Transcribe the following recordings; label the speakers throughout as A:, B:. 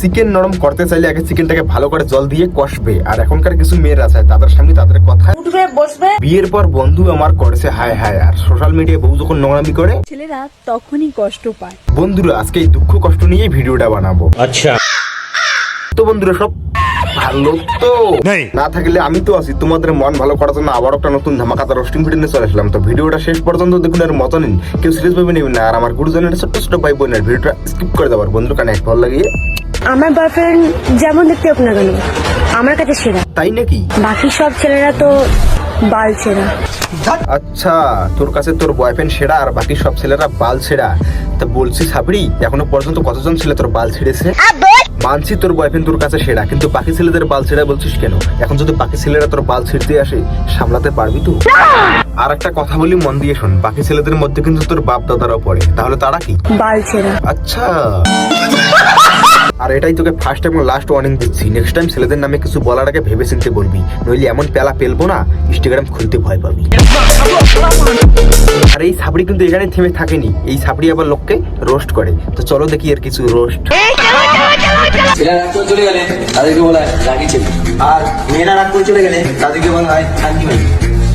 A: Chicken নরম করতে চাইলে আগে চিকেনটাকে ভালো করে জল দিয়ে কষবে। আর এখনকার কিছু মেয়েরা আছে তাদের সামনে তাদের কথা।
B: উঠবে বসবে।
A: বিয়ের পর বন্ধু আমার করছে হায় হায় আর সোশ্যাল মিডিয়ায় বউ যখন নোংরামি করে
B: ছেলেরা তখনই কষ্ট পায়।
A: বন্ধুরা আজকে এই দুঃখ কষ্ট নিয়ে ভিডিওটা বানাবো।
C: আচ্ছা।
A: তো বন্ধুরা সব ভালো তো। না থাকলে আমি তো আছি তোমাদের মন ভালো করার জন্য আবার একটা নতুন ধামাকাতা রোস্টিং ভিডিও নিয়ে চলে আসলাম। তো ভিডিওটা শেষ পর্যন্ত দেখুন আর নিন। কেউ সিরিয়াস ভাবে নেবেন না। আর আমার গুরুজনের ছোট্ট ছোট ভাই বোনের ভিডিওটা স্কিপ করে দেওয়ার। বন্ধুর কানে ভালো লাগিয়ে।
D: আমার বয়ফ্রেন্ড যেমন দেখতে হোক না কেন আমার কাছে সেরা।
A: তাই নাকি?
D: বাকি সব ছেলেরা তো বাল ছেঁড়া।
A: আচ্ছা তোর কাছে তোর বয়ফ্রেন্ড সেরা আর বাকি সব ছেলেরা বাল ছেড়া। তা বলছি সাবরি এখনও পর্যন্ত কতজন ছেলে তোর বাল ছেড়েছে? মানছি তোর বয়ফ্রেন্ড তোর কাছে সেরা কিন্তু বাকি ছেলেদের বাল ছেড়া বলছিস কেন? এখন যদি বাকি ছেলেরা তোর বাল ছিঁড়তে আসে সামলাতে পারবি তো? আর একটা কথা বলি মন দিয়ে শোন বাকি ছেলেদের মধ্যে কিন্তু তোর বাপ দাদারাও পড়ে তাহলে তারা কি?
D: বাল ছেড়া।
A: আচ্ছা। আর এটাই তোকে ফার্স্ট এবং লাস্ট ওয়ার্নিং দিচ্ছি। নেক্সট টাইম ছেলেদের নামে কিছু বলার আগে ভেবে চিনতে বলবি। নইলে এমন পেলা পেলবো না ইনস্টাগ্রাম খুলতে ভয় পাবি। আর এই সাবড়ি কিন্তু এখানে থেমে থাকেনি। এই সাবড়ি আবার লোককে রোস্ট করে। তো চলো দেখি এর কিছু রোস্ট
E: ছেলেরা রাগ করে চলে গেলে তাদেরকে বলা হয় রাগি ছেলে। আর মেয়েরা রাগ করে চলে গেলে তাদেরকে বলা হয় শান্তি ভাই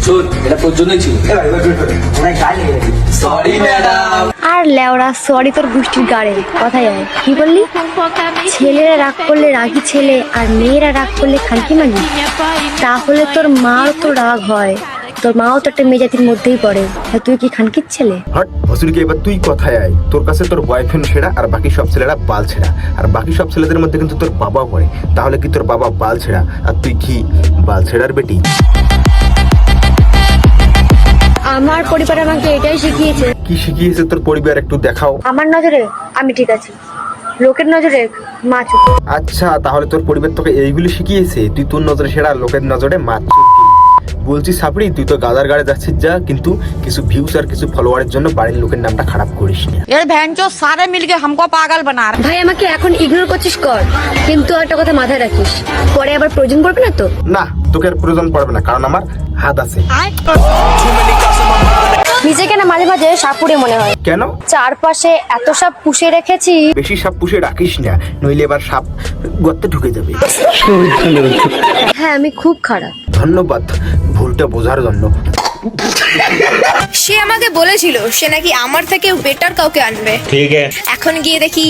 E: শোন এটা তোর জন্যই ছিল। সরি ম্যাডাম
D: আর লেওড়া সরি তোর গোষ্ঠীর গাড়ে। কথাই আয়। কি বললি? ছেলেরা রাগ করলে রাগি ছেলে আর মেয়েরা রাগ করলে খানকি মানি তাহলে তোর মাও তো রাগ হয়। তোর মাও তো একটা মেজাতির মধ্যেই পড়ে। তুই কি খানকির ছেলে?
A: হট, ভসুরিকে এবার তুই কথায় আয়। তোর কাছে তোর বয়ফ্রেন্ড সেরা আর বাকি সব ছেলেরা বাল ছেড়া। আর বাকি সব ছেলেদের মধ্যে কিন্তু তোর বাবা পড়ে। তাহলে কি তোর বাবা বাল ছেড়া? আর তুই কি বাল ছেড়ার বেটি?
D: আমার পরিবার আমাকে এটাই শিখিয়েছে।
A: কি শিখিয়েছে তোর পরিবার একটু দেখাও।
D: আমার নজরে আমি ঠিক আছি। লোকের নজরে মাছ
A: আচ্ছা তাহলে তোর পরিবার তোকে এইগুলি শিখিয়েছে? তুই তোর নজরে সেরা লোকের নজরে মাছ বলছি সাপড়ি তুই তো গাদার গাড়ে যাচ্ছিস যা কিন্তু কিছু ভিউস আর কিছু ফলোয়ারের জন্য বাড়ির লোকের নামটা খারাপ করিস না।
B: এর ভ্যানচো সারে মিলকে হামকো পাগল বানা
D: ভাই আমাকে এখন ইগনোর করছিস কর। কিন্তু একটা কথা মাথায় রাখিস। পরে আবার প্রয়োজন করবে না তো?
A: না তোকে আর প্রয়োজন পড়বে না কারণ আমার হাত আছে।
D: নিজেকে না মাঝে মাঝে সাপুরে মনে হয়।
A: কেন?
D: চারপাশে এত সাপ পুষে রেখেছি।
A: বেশি সাপ পুষে রাখিস না নইলে এবার সাপ গর্তে ঢুকে যাবে।
D: হ্যাঁ আমি খুব খারাপ।
A: ধন্যবাদ ভুলটা বোঝার জন্য।
F: সে আমাকে বলেছিল সে নাকি আমার থেকে বেটার কাউকে আনবে।
C: ঠিক আছে।
F: এখন গিয়ে দেখি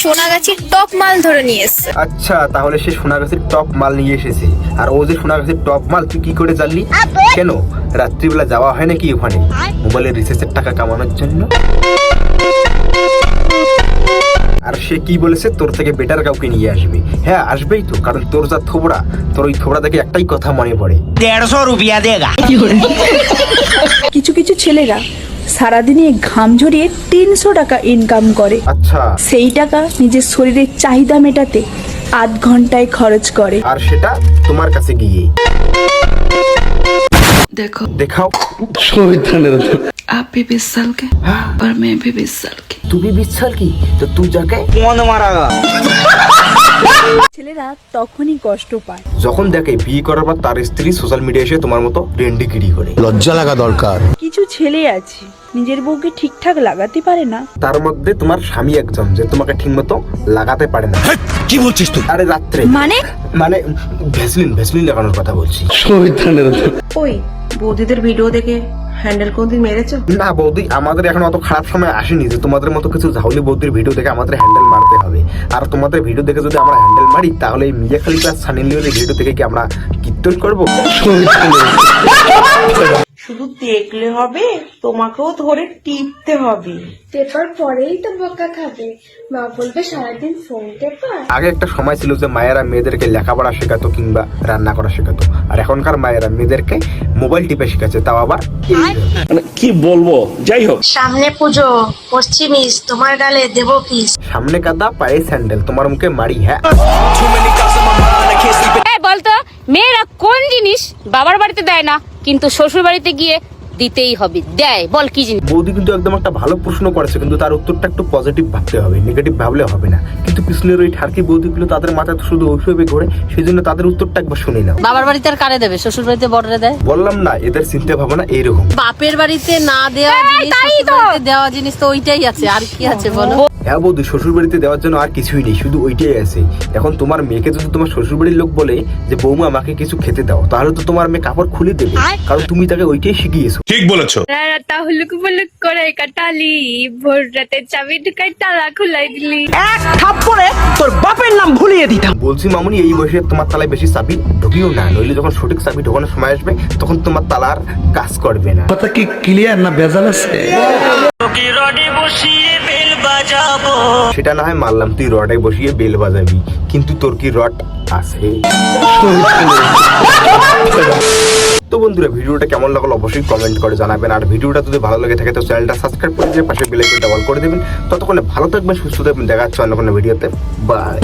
F: সোনাগাছির টপ মাল ধরে নিয়ে এসছে।
A: আচ্ছা তাহলে সে সোনাগাছির টপ মাল নিয়ে এসেছে। আর ও যে সোনাগাছির টপ মাল তুই কি করে জানলি? কেন? রাত্রিবেলা যাওয়া হয় নাকি ওখানে? মোবাইলের রিসার্চের টাকা কামানোর জন্য? সে কি বলেছে? তোর থেকে বেটার কাউকে নিয়ে আসবে। হ্যাঁ আসবেই তো কারণ তোর যা থোবড়া তোর ওই থোবড়া দেখে একটাই কথা মনে পড়ে।
C: দেড়শো রুপিয়া দেগা।
B: কিছু কিছু ছেলেরা সারাদিনে ঘাম ঝরিয়ে তিনশো টাকা ইনকাম করে।
A: আচ্ছা।
B: সেই টাকা নিজের শরীরের চাহিদা মেটাতে আধ ঘন্টায় খরচ করে।
A: আর সেটা তোমার কাছে গিয়ে।
G: देखो
A: দেখাও
G: आप भी बीस साल के पर मैं भी बीस साल की
A: তুমি বিচ্ছাল কি তো তুই যাকে
C: कौन मारा
B: ছেলেরা তখনই কষ্ট পায়
A: যখন দেখে বিয়ে করার পর তার স্ত্রী সোশ্যাল মিডিয়া এসে তোমার মতো রেন্ডিগিরি করে
H: লজ্জা লাগা দরকার
B: কিছু ছেলে আছে নিজের বউকে ঠিকঠাক লাগাতে পারে না।
A: তার মধ্যে তোমার স্বামী একজন যে তোমাকে ঠিকমতো লাগাতে পারে না।
H: কি বলছিস তুই?
A: আরে রাত্রে।
B: মানে?
A: মানে ভ্যাসলিন ভ্যাসলিন লাগানোর কথা বলছি।
I: ওই বৌদিদের ভিডিও দেখে হ্যান্ডেল কোনদিন মেরেছো?
A: না বৌদি আমাদের এখন অত খারাপ সময় আসেনি যে তোমাদের মতো কিছু ঝাউলি বৌদির ভিডিও দেখে আমাদের হ্যান্ডেল মারতে হবে। আর তোমাদের ভিডিও দেখে যদি আমরা হ্যান্ডেল মারি তাহলে এই মিয়া খালি আর সানি লিওনের ভিডিও দেখে কি আমরা কীর্তন করব?
I: শুধু দেখলে হবে তোমাকেও ধরে টিপতে হবে।
D: পেপার পরেই তো বকা খাবে। মা বলবে সারাদিন ফোন টেপা
A: আগে একটা সময় ছিল যে মায়েরা মেয়েদেরকে লেখাপড়া শেখাতো কিংবা রান্না করা শেখাতো। আর এখনকার মায়েরা মেয়েদেরকে মোবাইল টিপে শেখাচ্ছে তাও আবার এইভাবে।
C: কি? বলব? যাই হোক।
D: সামনে পুজো পশ্চিমিস তোমার গালে দেবো কিস
A: সামনে কাদা পায়ে স্যান্ডেল তোমার মুখে মারি হ্যাঁ?
J: বলতো মেয়েরা কোন জিনিস বাবার বাড়িতে দেয় না? কিন্তু শ্বশুরবাড়িতে গিয়ে দিতেই হবে। দেয় বল কি জিনিস?
A: বৌদি কিন্তু একদম একটা ভালো প্রশ্ন করেছে কিন্তু তার উত্তরটা একটু পজিটিভ ভাবতে হবে নেগেটিভ ভাবলে হবে না। কিন্তু পিছনের ওই ঠারকি বৌদিগুলো তাদের মাথায় তো শুধু ওইসবে ঘোরে সেই জন্য তাদের উত্তরটা একবার শুনে নাও।
J: বাবার বাড়িতে আর কারে দেবে? শ্বশুর বাড়িতে বড়রে দেয়?
A: বললাম না এদের চিন্তা ভাবনা এইরকম।
J: বাপের বাড়িতে না দেওয়া জিনিস শ্বশুর বাড়িতে দেওয়া জিনিস তো ওইটাই আছে। আর কি আছে বলো?
A: হ্যাঁ বৌদি শ্বশুর বাড়িতে দেওয়ার জন্য আর কিছুই নেই শুধু ওইটাই আছে। এখন তোমার মেয়েকে যদি তোমার শ্বশুর বাড়ির লোক বলে যে বৌমা আমাকে কিছু খেতে দাও তাহলে তো তোমার মেয়ে কাপড় খুলে দেবে। কারণ তুমি তাকে ওইটাই শিখিয়েছো।
H: ঠিক বলেছ।
F: রাতা হুলুক বুলুক করে কাটালি ভোর রাতে চাবি ঢুকাই তালা খুলাই দিলি।
C: এক থাপ্পড়ে তোর বাপের নাম ভুলিয়ে দিতাম।
A: বলছি মামুনি এই বয়সে তোমার তালায় বেশি চাবি ঢুকিও না। নইলে যখন সঠিক চাবি ঢোকানোর সময় আসবে তখন তোমার তালার কাজ করবে না।
H: কথা কি ক্লিয়ার না ভেজাল আছে?
A: সেটা না হয় মারলাম তুই রডে বসিয়ে বেল বাজাবি। কিন্তু তোর কি রড তো বন্ধুরা, ভিডিওটা কেমন লাগল অবশ্যই কমেন্ট করে জানাবেন। আর ভিডিওটা যদি ভালো লাগে থাকে, তো চ্যানেলটা সাবস্ক্রাইব করে দিয়ে পাশে বেল আইকনটা অল করে দেবেন। ততক্ষণে ভালো থাকবেন, সুস্থ থাকবেন, দেখা যাচ্ছে অন্য কোনো ভিডিওতে বাই